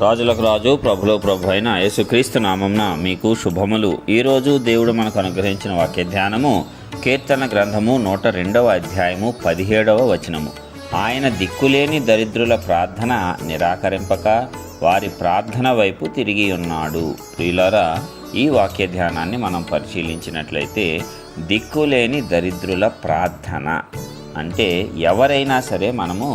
రాజులకు రాజు ప్రభులో ప్రభు అయిన యేసుక్రీస్తు నామంన మీకు శుభములు. ఈరోజు దేవుడు మనకు అనుగ్రహించిన వాక్య ధ్యానము కీర్తన గ్రంథము నూట రెండవ అధ్యాయము పదిహేడవ వచనము. ఆయన దిక్కులేని దరిద్రుల ప్రార్థన నిరాకరింపక వారి ప్రార్థన వైపు తిరిగి ఉన్నాడు. ప్రియులరా ఈ వాక్య ధ్యానాన్ని మనం పరిశీలించినట్లయితే దిక్కులేని దరిద్రుల ప్రార్థన అంటే ఎవరైనా సరే మనము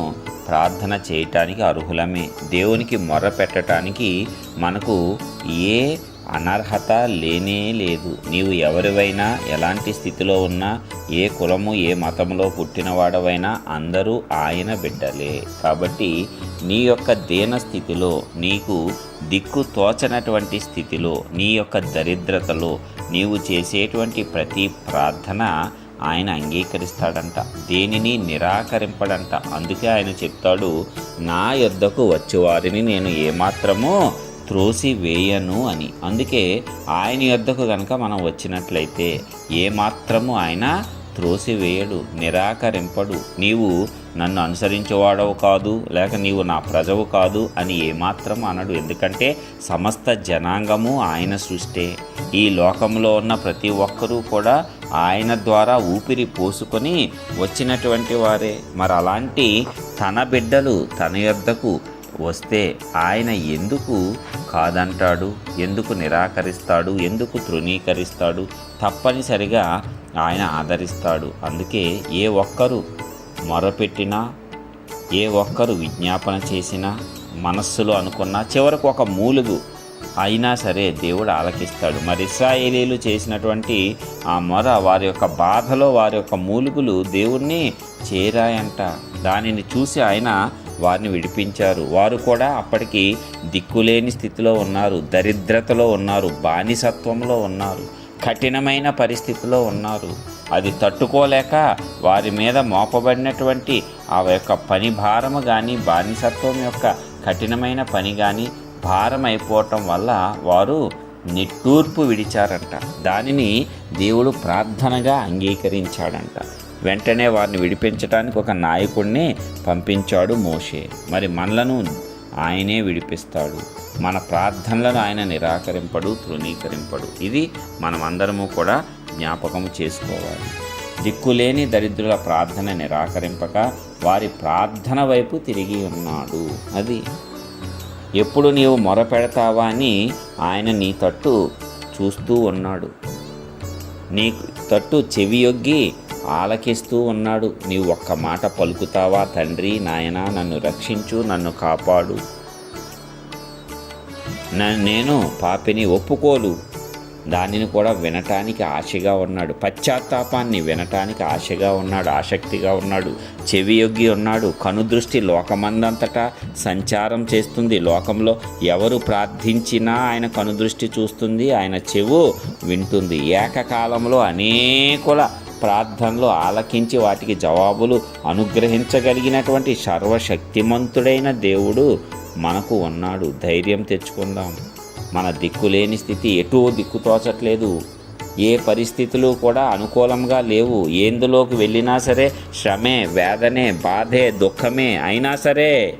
ప్రార్థన చేయటానికి అర్హులమే. దేవునికి మొర్ర పెట్టడానికి మనకు ఏ అనర్హత లేనే లేదు. నీవు ఎవరివైనా ఎలాంటి స్థితిలో ఉన్నా ఏ కులము ఏ మతంలో పుట్టినవాడవైనా అందరూ ఆయన బిడ్డలే. కాబట్టి నీ యొక్క దీన స్థితిలో నీకు దిక్కు తోచనటువంటి స్థితిలో నీ యొక్క దరిద్రతలో నీవు చేసేటువంటి ప్రతి ప్రార్థన ఆయన అంగీకరిస్తాడంట. దేనిని నిరాకరింపడంట. అందుకే ఆయన చెప్తాడు నా యొద్దకు వచ్చేవారిని నేను ఏమాత్రమో త్రోసి వేయను అని. అందుకే ఆయన యొద్దకు కనుక మనం వచ్చినట్లయితే ఏమాత్రము ఆయన త్రోసివేయడు నిరాకరింపడు. నీవు నన్ను అనుసరించేవాడవు కాదు లేక నీవు నా ప్రజవు కాదు అని ఏమాత్రం అనడు. ఎందుకంటే సమస్త జనాంగము ఆయన సృష్టే. ఈ లోకంలో ఉన్న ప్రతి ఒక్కరూ కూడా ఆయన ద్వారా ఊపిరి పోసుకొని వచ్చినటువంటి వారే. మరి అలాంటి తన బిడ్డలు తన యొద్దకు వస్తే ఆయన ఎందుకు కాదంటాడు? ఎందుకు నిరాకరిస్తాడు? ఎందుకు తృణీకరిస్తాడు? తప్పనిసరిగా ఆయన ఆదరిస్తాడు. అందుకే ఏ ఒక్కరు మొరపెట్టినా ఏ ఒక్కరు విజ్ఞాపన చేసినా మనస్సులో అనుకున్నా చివరకు ఒక మూలుగు అయినా సరే దేవుడు ఆలకిస్తాడు. మరి ఇస్రాయేలీలు చేసినటువంటి ఆ మొర వారి యొక్క బాధలో వారి యొక్క మూలుగులు దేవుణ్ణి చేరాయంట. దానిని చూసి ఆయన వారిని విడిపించారు. వారు కూడా అప్పటికి దిక్కులేని స్థితిలో ఉన్నారు దరిద్రతలో ఉన్నారు బానిసత్వంలో ఉన్నారు కఠినమైన పరిస్థితిలో ఉన్నారు. అది తట్టుకోలేక వారి మీద మోపబడినటువంటి ఆ యొక్క పని భారము కానీ బానిసత్వం యొక్క కఠినమైన పని కానీ భారం అయిపోవటం వల్ల వారు నిట్టూర్పు విడిచారంట. దానిని దేవుడు ప్రార్థనగా అంగీకరించాడంట. వెంటనే వారిని విడిపించడానికి ఒక నాయకుడిని పంపించాడు మోషే. మరి మనలను ఆయనే విడిపిస్తాడు. మన ప్రార్థనలను ఆయన నిరాకరింపడు తృణీకరింపడు. ఇది మనమందరము కూడా జ్ఞాపకం చేసుకోవాలి. దిక్కులేని దరిద్రుల ప్రార్థన నిరాకరింపక వారి ప్రార్థన వైపు తిరిగి ఉన్నాడు. అది ఎప్పుడు నీవు మొరపెడతావా అని ఆయన నీ తట్టు చూస్తూ ఉన్నాడు. నీ తట్టు చెవియొగ్గి ఆలకిస్తూ ఉన్నాడు. నీవు ఒక్క మాట పలుకుతావా? తండ్రి నాయన నన్ను రక్షించు నన్ను కాపాడు. నేను పాపిని ఒప్పుకోలు దానిని కూడా వినటానికి ఆశగా ఉన్నాడు. పశ్చాత్తాపాన్ని వినటానికి ఆశగా ఉన్నాడు ఆసక్తిగా ఉన్నాడు చెవియొగ్గి ఉన్నాడు. కనుదృష్టి లోకమందంతటా సంచారం చేస్తుంది. లోకంలో ఎవరు ప్రార్థించినా ఆయన కనుదృష్టి చూస్తుంది ఆయన చెవు వింటుంది. ఏకకాలంలో అనేకుల ప్రార్థనలు ఆలకించి వాటికి జవాబులు అనుగ్రహించగలిగినటువంటి సర్వశక్తిమంతుడైన దేవుడు మనకు ఉన్నాడు. ధైర్యం తెచ్చుకుందాం. మన దిక్కులేని స్థితి ఎటూ దిక్కు తోచట్లేదు. ఏ పరిస్థితులు కూడా అనుకూలంగా లేవు. ఏందులోకి వెళ్ళినా సరే శ్రమే వేదనే బాధే దుఃఖమే అయినా సరే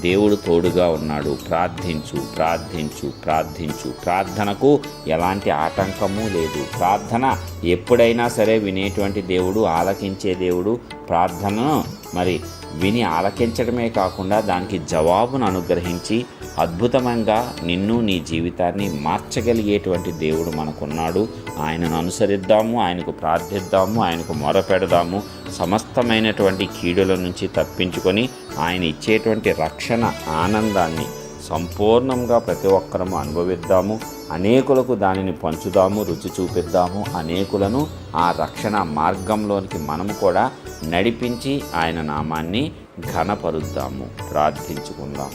దేవుడు తోడుగా ఉన్నాడు. ప్రార్థించు ప్రార్థించు ప్రార్థించు. ప్రార్థనకు ఎలాంటి ఆటంకము లేదు. ప్రార్థన ఎప్పుడైనా సరే వినేటువంటి దేవుడు ఆలకించే దేవుడు. ప్రార్థనను మరి విని ఆలకించడమే కాకుండా దానికి జవాబును అనుగ్రహించి అద్భుతంగా నిన్ను నీ జీవితాన్ని మార్చగలిగేటువంటి దేవుడు మనకున్నాడు. ఆయనను అనుసరిద్దాము ఆయనకు ప్రార్థిద్దాము ఆయనకు మొరపెడదాము. సమస్తమైనటువంటి కీడుల నుంచి తప్పించుకొని ఆయన ఇచ్చేటువంటి రక్షణ ఆనందాన్ని సంపూర్ణంగా ప్రతి ఒక్కరము అనుభవిద్దాము. అనేకులకు దానిని పంచుదాము రుచి చూపిద్దాము. అనేకులను ఆ రక్షణ మార్గంలోనికి మనము కూడా నడిపించి ఆయన నామాన్ని ఘనపరుద్దాము. ప్రార్థించుకుందాం.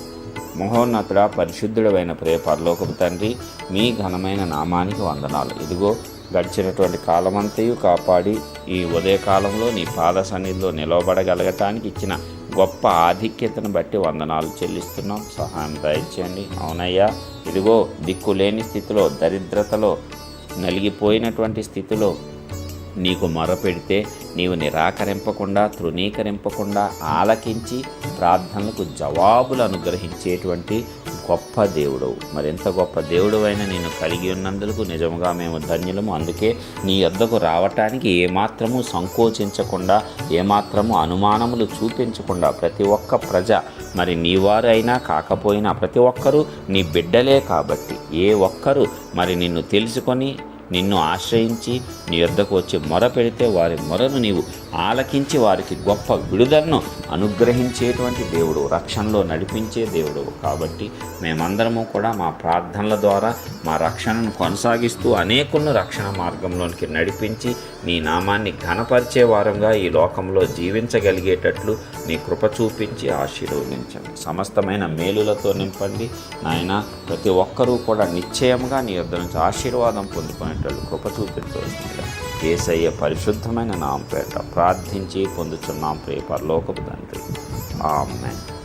మహోన్నతుడ పరిశుద్ధుడమైన ప్రియ పరలోకపు తండ్రి మీ ఘనమైన నామానికి వందనాలు. ఇదిగో గడిచినటువంటి కాలమంతయు కాపాడి ఈ ఉదయకాలంలో నీ పాద సన్నిధిలో నిలవబడగలగటానికి ఇచ్చిన గొప్ప ఆధిక్యతను బట్టి వందనాలు చెల్లిస్తున్నాం. సహాయం దయచేయండి. అవునయ్యా ఇదిగో దిక్కులేని స్థితిలో దరిద్రతలో నలిగిపోయినటువంటి స్థితిలో నీకు మొరపెడితే నీవు నిరాకరింపకుండా తృణీకరింపకుండా ఆలకించి ప్రార్థనలకు జవాబులు అనుగ్రహించేటువంటి గొప్ప దేవుడు మరింత గొప్ప దేవుడు అయినా నేను కలిగి ఉన్నందుకు నిజంగా మేము ధన్యులము. అందుకే నీ యొద్దకు రావటానికి ఏమాత్రము సంకోచించకుండా ఏమాత్రము అనుమానములు చూపించకుండా ప్రతి ఒక్క ప్రజ మరి నీవారు అయినా కాకపోయినా ప్రతి ఒక్కరూ నీ బిడ్డలే కాబట్టి ఏ ఒక్కరు మరి నిన్ను తెలుసుకొని నిన్ను ఆశ్రయించి నీ యొద్దకు వచ్చి మొర పెడితే వారి మొరను నీవు ఆలకించి వారికి గొప్ప విడుదలను అనుగ్రహించేటువంటి దేవుడు రక్షణలో నడిపించే దేవుడు. కాబట్టి మేమందరము కూడా మా ప్రార్థనల ద్వారా మా రక్షణను కొనసాగిస్తూ అనేకులను రక్షణ మార్గంలోనికి నడిపించి నీ నామాన్ని ఘనపరిచే వారంగా ఈ లోకంలో జీవించగలిగేటట్లు నీ కృప చూపించి ఆశీర్వదించండి. సమస్తమైన మేలులతో నింపండి. నాయన ప్రతి ఒక్కరూ కూడా నిశ్చయంగా నీ యొద్ద నుంచి ఆశీర్వాదం పొందుకునేటట్లు కృప చూపించవలసిందిగా. ఏసయ్య పరిశుద్ధమైన నామపేట ప్రార్థించి పొందుచున్నాం ప్రియ పరలోకపు తండ్రి. ఆమెన్.